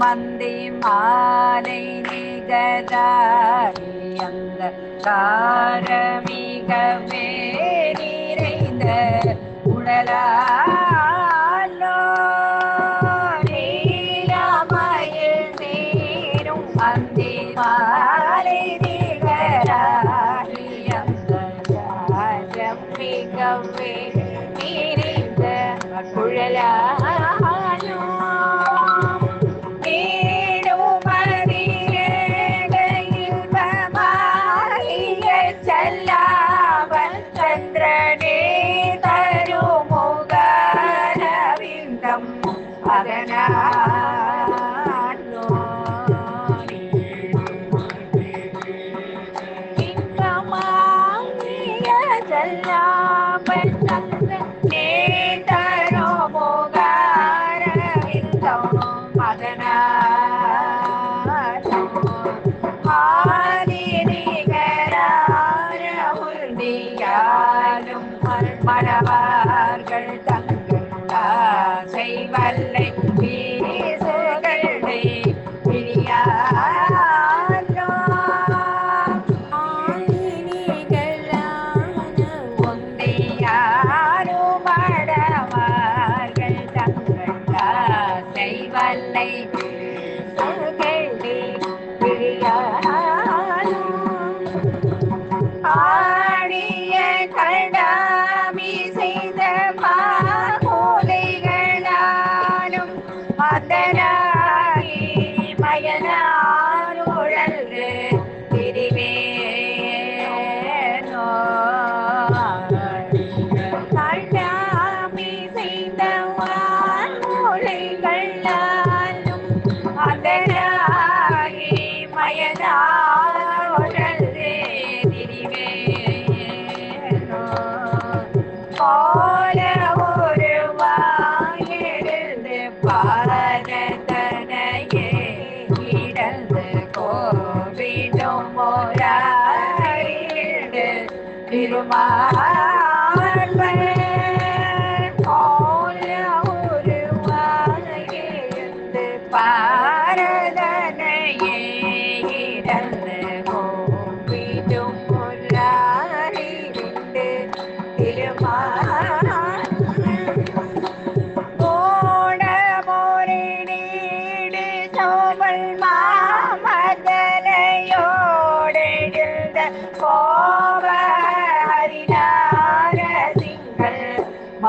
மந்தி மாலை நிகதாரி அந்த காரமிகவே நிறைந்த உடலாலோமயில் நேரும் மந்தி மாலை நிகராரி அந்த காரமிகவே நிறைந்த குழலா அதனாலோ இன்பமாகியதெல்லாம் lady. my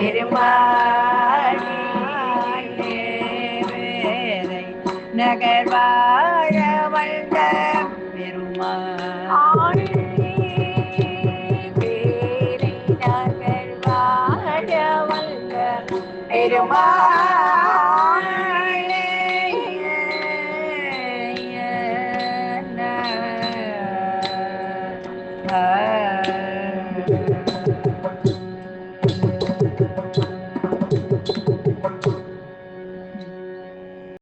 பெருமாடி நகர் வாழ வந்த பெருமாடி நகர் வாழ வந்த பெருமாள்